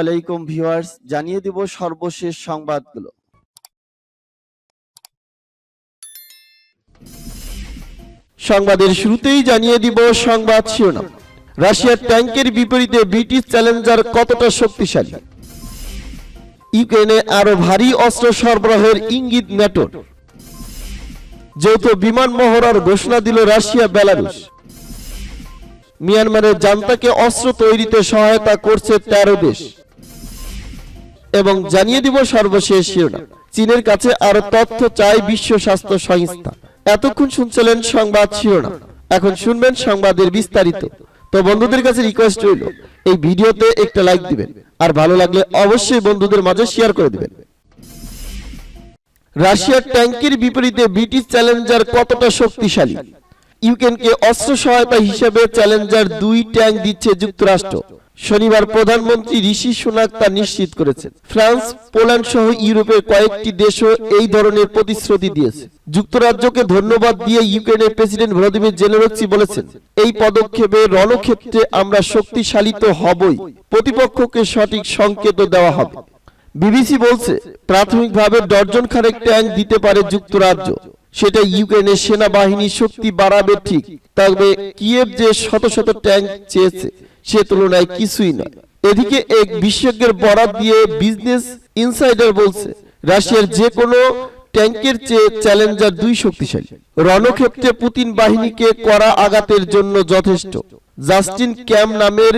আলাইকুম ভিউয়ার্স, জানিয়ে দিব সর্বশেষ সংবাদগুলো। সংবাদের শুরুতেই জানিয়ে দিব সংবাদ শিরোনাম। রাশিয়ার ট্যাঙ্কের বিপরীতে ব্রিটিশ চ্যালেঞ্জার কতটা শক্তিশালী? ইউক্রেনে আরও ভারী অস্ত্র সরবরাহের ইঙ্গিত ন্যাটোর যৌথ বিমান মহড়ার ঘোষণা দিল রাশিয়া বেলারুশ মিয়ানমারের জান্তাকে অস্ত্র তৈরিতে সহায়তা করছে তেরো দেশ। এবং জানিয়ে দিব সর্বশেষ শিরোনাম। চীনের কাছে আরও তথ্য চাই বিশ্ব স্বাস্থ্য সংস্থা। এতক্ষণ শুনছিলেন সংবাদ শিরোনাম। এখন শুনবেন সংবাদের বিস্তারিত। তো বন্ধুদের কাছে রিকোয়েস্ট রইল, এই ভিডিওতে একটা লাইক দিবেন। আর ভালো লাগলে অবশ্যই বন্ধুদের মাঝে শেয়ার করে দিবেন। রাশিয়ার ট্যাঙ্কের বিপরীতে ব্রিটিশ চ্যালেঞ্জার কতটা শক্তিশালী? ইউক্রেনকে অস্ত্র সহায়তা হিসেবে চ্যালেঞ্জার দুই ট্যাঙ্ক দিচ্ছে যুক্তরাষ্ট্র। শনিবার প্রধানমন্ত্রী ঋষি সুনাক তা নিশ্চিত করেছেন। ফ্রান্স, পোল্যান্ড সহ ইউরোপের কয়েকটি দেশও এই ধরনের প্রতিশ্রুতি দিয়েছে। যুক্তরাজ্যকে ধন্যবাদ দিয়ে ইউক্রেনের প্রেসিডেন্ট ভ্লাদিমির জেলেনস্কি বলেছেন, এই পদক্ষেপে রণক্ষেত্রে আমরা শক্তিশালী তো হবই। প্রতিপক্ষকে সঠিক সংকেত দেওয়া হবে। বিবিসি বলছে, প্রাথমিকভাবে ডর্জন খানেক ট্যাঙ্ক দিতে পারে যুক্তরাজ্য। সেটা ইউক্রেনের সেনাবাহিনী শক্তি বাড়াবে ঠিক, তবে কিয়েভ যে শত শত ট্যাঙ্ক চেয়েছে, সে তুলনায় কিছুই নয়। এদিকে এক বিশেষজ্ঞের বরাত দিয়ে বিজনেস ইনসাইডার বলছে, রাশিয়ার যে কোনো ট্যাঙ্কের চেয়ে চ্যালেঞ্জার দুই শক্তিশালী। রণক্ষেত্রে পুতিন বাহিনীকে করা আঘাতের জন্য যথেষ্ট। জাস্টিন ক্যাম নামের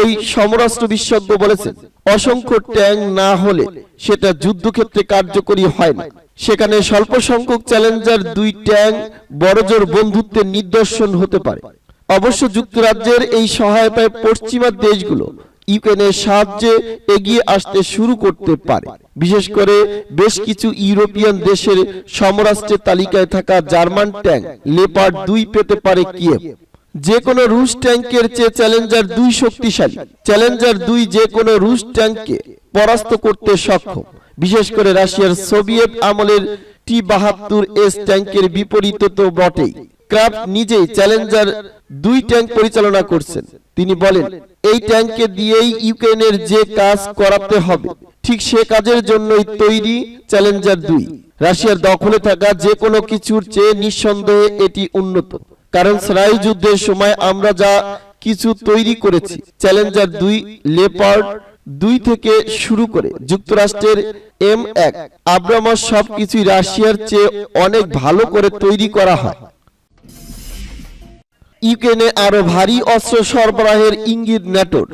ওই সমরাষ্ট্র বিশেষজ্ঞ বলেছেন, অসংখ্য ট্যাঙ্ক না হলে সেটা যুদ্ধক্ষেত্রে কার্যকরী হয় না। সেখানে স্বল্প সংখ্যক চ্যালেঞ্জার দুই ট্যাঙ্ক বড়জোর বন্ধুত্বের নিদর্শন হতে পারে। অবশ্য যুক্তরাজ্যের এই সহায়তায় পশ্চিমা দেশগুলো ইউক্রেনের সাহায্যে এগিয়ে আসতে শুরু করতে পারে। বিশেষ করে বেশ কিছু ইউরোপিয়ান দেশের সমরাষ্ট্রের তালিকায় থাকা জার্মান ট্যাঙ্ক লেপার্ড দুই পেতে পারে কিয়েভ। যে কোনো রুশ ট্যাঙ্কের চেয়ে চ্যালেঞ্জার দুই শক্তিশালী। চ্যালেঞ্জার দুই যে কোনো রুশ ট্যাঙ্ককে পরাস্ত করতে সক্ষম। বিশেষ করে রাশিয়ার সোভিয়েত আমলের টি বাহাত্তর এস ট্যাঙ্কের বিপরীতে তো বটেই। ক্রাফট নিজেই চ্যালেঞ্জার দুই ট্যাঙ্ক পরিচালনা করছেন। তিনি বলেন, এই ট্যাঙ্কে দিয়েই ইউক্রেনের যে কাজ করাতে হবে, ঠিক সে কাজের জন্যই তৈরি চ্যালেঞ্জার দুই। রাশিয়ার দখলে থাকা যে কোনো কিছুর চেয়ে নিঃসন্দেহে এটি উন্নত। কারণ স্নায়ু যুদ্ধের সময় আমরা যা কিছু তৈরি করেছি চ্যালেঞ্জার দুই লেপার্ড দুই থেকে শুরু করে যুক্তরাষ্ট্রের এম এক আব্রামাস সবকিছুই রাশিয়ার চেয়ে অনেক ভালো করে তৈরি করা হয়। ইউক্রেনে আরও ভারী অস্ত্র সরবরাহের ইঙ্গিত ন্যাটোর।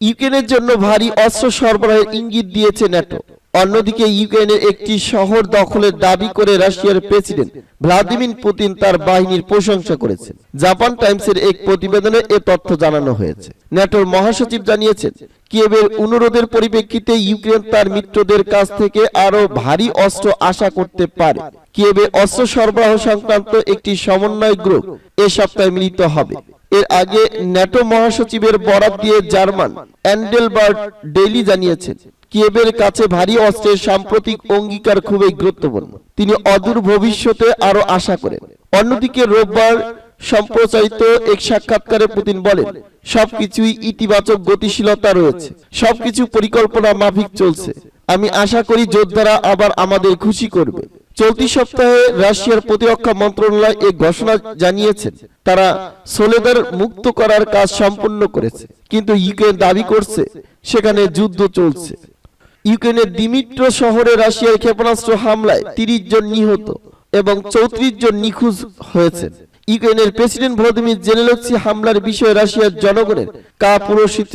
ইউক্রেনের জন্য ভারী অস্ত্র সরবরাহের ইঙ্গিত দিয়েছে ন্যাটো। অন্যদিকে ইউক্রেনের একটি শহর দখলের দাবি করে রাশিয়ার প্রেসিডেন্ট ভ্লাদিমির পুতিন তার বাহিনীর প্রশংসা করেছেন। জাপান টাইমসের এক প্রতিবেদনে এ তথ্য জানানো হয়েছে। ন্যাটোর মহাসচিব জানিয়েছেন, কিয়েভের অনুরোধের পরিপ্রেক্ষিতে ইউক্রেন তার মিত্রদের কাছ থেকে আরও ভারী অস্ত্র আশা করতে পারে। কিয়েভে অস্ত্র সরবরাহ সংক্রান্ত একটি সমন্বয় গ্রুপ এ সপ্তাহে মিলিত হবে। এর আগে ন্যাটো মহাসচিবের বরাত দিয়ে জার্মান অ্যান্ডেলবার্ট ডেইলি জানিয়েছেন কিয়েভের কাছে ভারী অস্ত্রের সাম্প্রতিক অঙ্গীকার খুবই গুরুত্বপূর্ণ। তিনি অদূর ভবিষ্যতে আরও আশা করেন। অন্যদিকে রোববার সম্প্রচারিত এক সাক্ষাৎকারে পুতিন বলেন, সবকিছুই ইতিবাচক গতিশীলতা রয়েছে, সবকিছু পরিকল্পনা মাফিক চলছে। আমি আশা করি যোদ্ধারা আবার আমাদের খুশি করবে। চলতি সপ্তাহে রাশিয়ার প্রতিরক্ষা মন্ত্রণালয় এই ঘোষণা জানিয়েছেন তারা সোলেদার মুক্ত করার কাজ সম্পূর্ণ করেছে, কিন্তু ইউক্রেন দাবি করছে, সেখানে যুদ্ধ চলছে। ইউক্রেনের দিমিত্র শহরে রাশিয়ার ক্ষেপণাস্ত্র হামলায় তিরিশ জন নিহত এবং চৌত্রিশ জন নিখোঁজ হয়েছে ইউক্রেনের প্রেসিডেন্ট ভ্লাদিমির জেলেনস্কি হামলার বিষয়ে রাশিয়ার জনগণের কাপুরসিত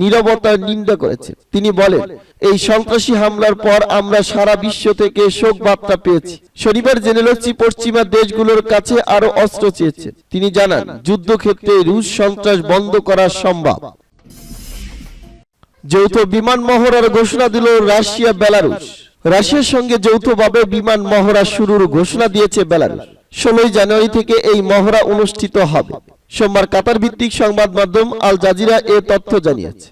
নীরবতার নিন্দা করেছে তিনি বলেন, এই সন্ত্রাসী হামলার পর আমরা সারা বিশ্ব থেকে শোক বার্তা পেয়েছি। শনিবার জেনেলস্কি পশ্চিমা দেশগুলোর কাছে আরও অস্ত্র চেয়েছেন। তিনি জানান, যুদ্ধক্ষেত্রে রুশ সন্ত্রাস বন্ধ করা সম্ভব। যৌথ বিমান মহড়ার ঘোষণা দিল রাশিয়া, বেলারুশ। রাশিয়ার সঙ্গে যৌথভাবে বিমান মহড়া শুরুর ঘোষণা দিয়েছে বেলারুশ। ষোলোই জানুয়ারি থেকে এই মহড়া অনুষ্ঠিত হবে। সোমবার কাতার ভিত্তিক সংবাদ মাধ্যম আল জাজিরা এ তথ্য জানিয়েছে।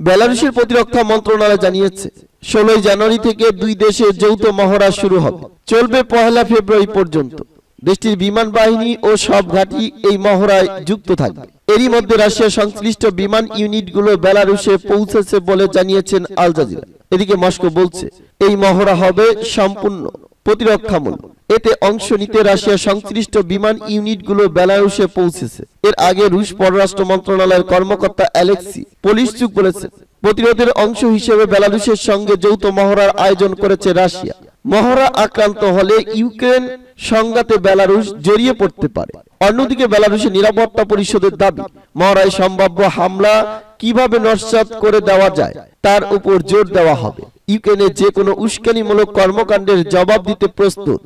বেলারুশের প্রতিরক্ষা মন্ত্রণালয় জানিয়েছে, ষোলোই জানুয়ারি থেকে দুই দেশের যৌথ মহড়া শুরু হবে। চলবে পহেলা ফেব্রুয়ারি পর্যন্ত। দেশটির বিমান বাহিনী ও সব ঘাঁটি এই মহড়ায় যুক্ত থাকবে। এরই মধ্যে রাশিয়া সংশ্লিষ্ট বিমান ইউনিটগুলো বেলারুশে পৌঁছেছে বলে জানিয়েছেন আল জাজিরা। এদিকে মস্কো বলছে, এই মহড়া হবে সম্পূর্ণ, প্রতিরক্ষামূলক। এতে অংশ নিতে রাশিয়া সংশ্লিষ্ট বিমান ইউনিটগুলো বেলারুশে পৌঁছেছে। এর আগে রুশ পররাষ্ট্র মন্ত্রণালয়ের কর্মকর্তা অ্যালেক্সি পলিশচুক বলেছেন প্রতিরোধের অংশ হিসেবে বেলারুশের সঙ্গে যৌথ মহড়ার আয়োজন করেছে রাশিয়া। মহড়া আক্রান্ত হলে ইউক্রেন সংঘাতে বেলারুশ জড়িয়ে পড়তে পারে। অন্যদিকে বেলারুশের নিরাপত্তা পরিষদের দাবি, মহড়ায় সম্ভাব্য হামলা কীভাবে নস্যাৎ করে দেওয়া যায়, তার উপর জোর দেওয়া হবে। ইউক্রেনে যে কোনো উস্কানিমূলক কর্মকাণ্ডের জবাব দিতে প্রস্তুত।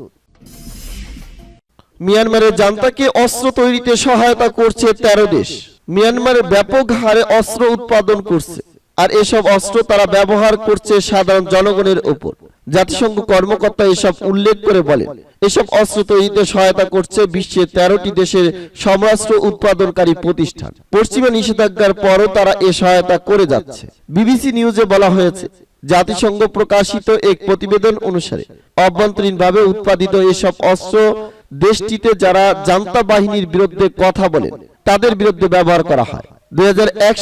মিয়ানমারের জান্তাকে অস্ত্র তৈরিতে সহায়তা করছে তেরো দেশ। মিয়ানমারে ব্যাপক হারে অস্ত্র উৎপাদন করছে। আর এসব অস্ত্র তারা ব্যবহার করছে সাধারণ জনগণের উপর। জাতিসংঘ কর্মকর্তা এসব উল্লেখ করে বলেন, এসব অস্ত্র তৈরিতে সহায়তা করছে বিশ্বের তেরোটি দেশের সমরাস্ত্র উৎপাদনকারী প্রতিষ্ঠান। পশ্চিমা নিষেধাজ্ঞার পরও তারা এ সহায়তা করে যাচ্ছে। বিবিসি নিউজে বলা হয়েছে, জাতিসংঘ প্রকাশিত এক প্রতিবেদন অনুসারে অভ্যন্তরীণভাবে উৎপাদিত এসব অস্ত্র দেশটিতে যারা জান্তা বাহিনীর বিরুদ্ধে কথা বলেন, তাদের বিরুদ্ধে ব্যবহার করা হয়। দুই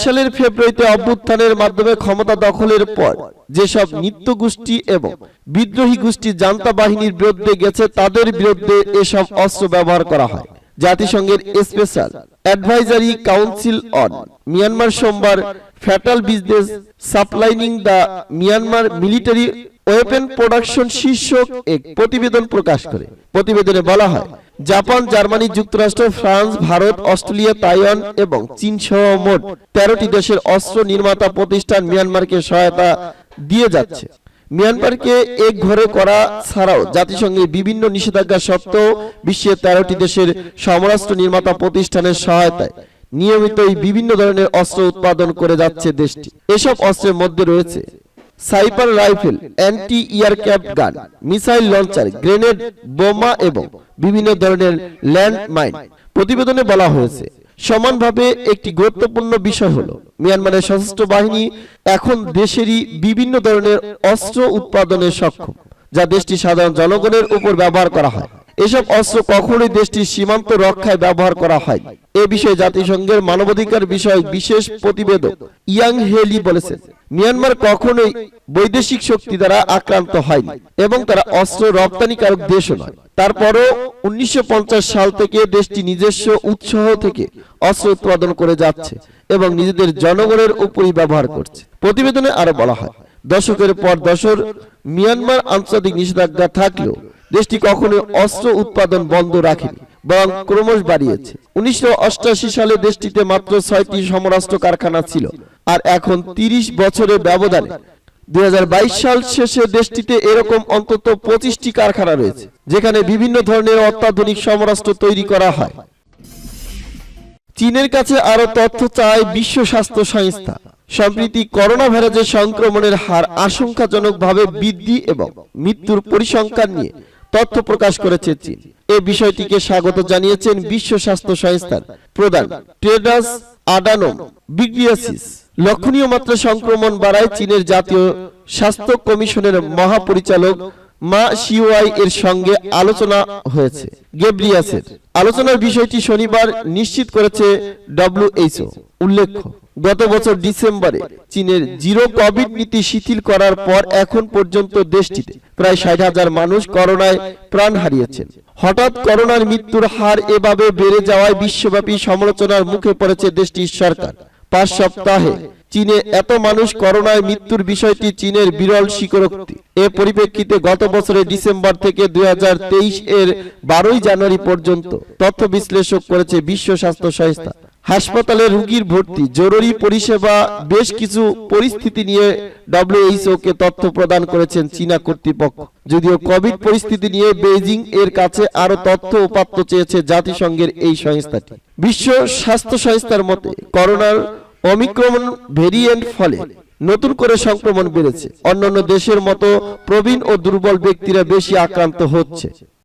সালের ফেব্রুয়ারিতে অভ্যুত্থানের মাধ্যমে ক্ষমতা দখলের পর যেসব নিত্য গোষ্ঠী এবং বিদ্রোহী গোষ্ঠী জান্তা বাহিনীর বিরুদ্ধে গেছে, তাদের বিরুদ্ধে এসব অস্ত্র ব্যবহার করা হয়। জাতিসংঘের special advisory council on Myanmar সোমবার fatal business supplying the Myanmar military weapon production শীর্ষক এক প্রতিবেদন প্রকাশ করে। প্রতিবেদনে বলা হয় জাপান, জার্মানি, যুক্তরাষ্ট্র, ফ্রান্স, ভারত, অস্ট্রেলিয়া, তাইওয়ান এবং চীন সহ মোট তেরোটি দেশের অস্ত্র নির্মাতা প্রতিষ্ঠান মিয়ানমারকে সহায়তা দিয়ে যাচ্ছে। মিয়ানমারকে এক ঘরে করা ছাড়াও জাতিসংঘের বিভিন্ন নিষেধাজ্ঞা সত্ত্বেও বিশ্বের তেরোটি দেশের সমরাস্ত্র নির্মাতা প্রতিষ্ঠানের সহায়তায় নিয়মিতই বিভিন্ন ধরনের অস্ত্র উৎপাদন করে যাচ্ছে দেশটি। এসব অস্ত্রের মধ্যে রয়েছে sniper rifle anti aircraft gun missile launcher grenade বোমা এবং বিভিন্ন ধরনের ল্যান্ড মাইন প্রতিবেদনে বলা হয়েছে। সমানভাবে একটি গুরুত্বপূর্ণ বিষয় হলো, মিয়ানমারের সশস্ত্র বাহিনী এখন দেশেরই বিভিন্ন ধরনের অস্ত্র উৎপাদনে সক্ষম, যা দেশটি সাধারণ জনগণের উপর ব্যবহার করা হয়। এসব অস্ত্র কখনোই দেশটির সীমান্ত রক্ষায় ব্যবহার করা হয় এ বিষয়ে জাতিসংঘের মানবাধিকার বিষয়ক বিশেষ প্রতিবেদক ইয়াং হেলি বলেছেন মিয়ানমার কখনোই বৈদেশিক শক্তি দ্বারা আক্রান্ত হয়নি এবং তারা অস্ত্র রপ্তানিকারক দেশও নয়। তারপরও উনিশশো সাল থেকে দেশটি নিজস্ব উৎসাহ থেকে অস্ত্র উৎপাদন করে যাচ্ছে এবং নিজেদের জনগণের উপরই ব্যবহার করছে। প্রতিবেদনে আরও বলা হয়, দশকের পর দশক মিয়ানমার আন্তর্জাতিক নিষেধাজ্ঞা থাকলেও দেশটি কখনো অস্ত্র উৎপাদন বন্ধ রাখেনি, বরং ক্রমশ বাড়িয়েছে। উনিশশো অষ্টআশি সালে দেশটিতে মাত্র ছয়টি সমরাষ্ট্র কারখানা ছিল। আর এখন তিরিশ বছরের ব্যবধানে। দুই সাল শেষে দেশটিতে এরকম অন্তত পঁচিশটি কারখানা রয়েছে, যেখানে বিভিন্ন ধরনের অত্যাধুনিক সমরাস্ত্র তৈরি করা হয়। চীনের কাছে আরও তথ্য চায় বিশ্ব স্বাস্থ্য সংস্থা। সম্প্রতি করোনা ভাইরাসের সংক্রমণের হার আশঙ্কাজনকভাবে বৃদ্ধি এবং মৃত্যুর পরিসংখ্যান নিয়ে তথ্য প্রকাশ করেছে চীন। এ বিষয়টিকে স্বাগত জানিয়েছেন বিশ্ব স্বাস্থ্য সংস্থার প্রধান টেড্রাস আডানোম বিগ্রিয়াসিস লক্ষণীয় মাত্রা সংক্রমণ বাড়ায় চীনের জাতীয় স্বাস্থ্য কমিশনের মহাপরিচালক মা শিওয়াই এর সঙ্গে আলোচনা হয়েছে। গেব্রিয়াসের আলোচনার বিষয়টি শনিবার নিশ্চিত করেছে ডব্লিউএইচও উল্লেখ্য, গত বছর ডিসেম্বরে চীনের জিরো কোভিড নীতি শিথিল করার পর এখন পর্যন্ত দেশটিতে প্রায় ষাট হাজার মানুষ করোনায় প্রাণ হারিয়েছেন। হঠাৎ করোনার মৃত্যুর হার এভাবে বেড়ে যাওয়ায় বিশ্বব্যাপী সমালোচনার মুখে পড়েছে দেশটির সরকার। পাঁচ সপ্তাহে। চীনে এত মানুষ করোনায় মৃত্যুর বিষয়টি চীনের বিরল স্বীকারোক্তি। এ পরিপ্রেক্ষিতে গত বছরের ডিসেম্বর থেকে দুই হাজার তেইশ এর বারোই জানুয়ারি পর্যন্ত তথ্য বিশ্লেষক করেছে বিশ্ব স্বাস্থ্য সংস্থা। হাসপাতালে রোগীর ভর্তি, জরুরি পরিষেবা, বেশ কিছু পরিস্থিতি নিয়ে ডব্লিউএইচও কে তথ্য প্রদান করেছেন চীনা কর্তৃপক্ষ। যদিও কোভিড পরিস্থিতি নিয়ে বেইজিং এর কাছে আরও তথ্য উপাত্ত চেয়েছে জাতিসংঘের এই সংস্থাটি। বিশ্ব স্বাস্থ্য সংস্থার মতে, করোনার অমিক্রমণ ভেরিয়েন্ট ফলে নতুন করে সংক্রমণ বেড়েছে। অন্যান্য দেশের মতো প্রবীণ ও দুর্বল ব্যক্তিরা বেশি আক্রান্ত হচ্ছে।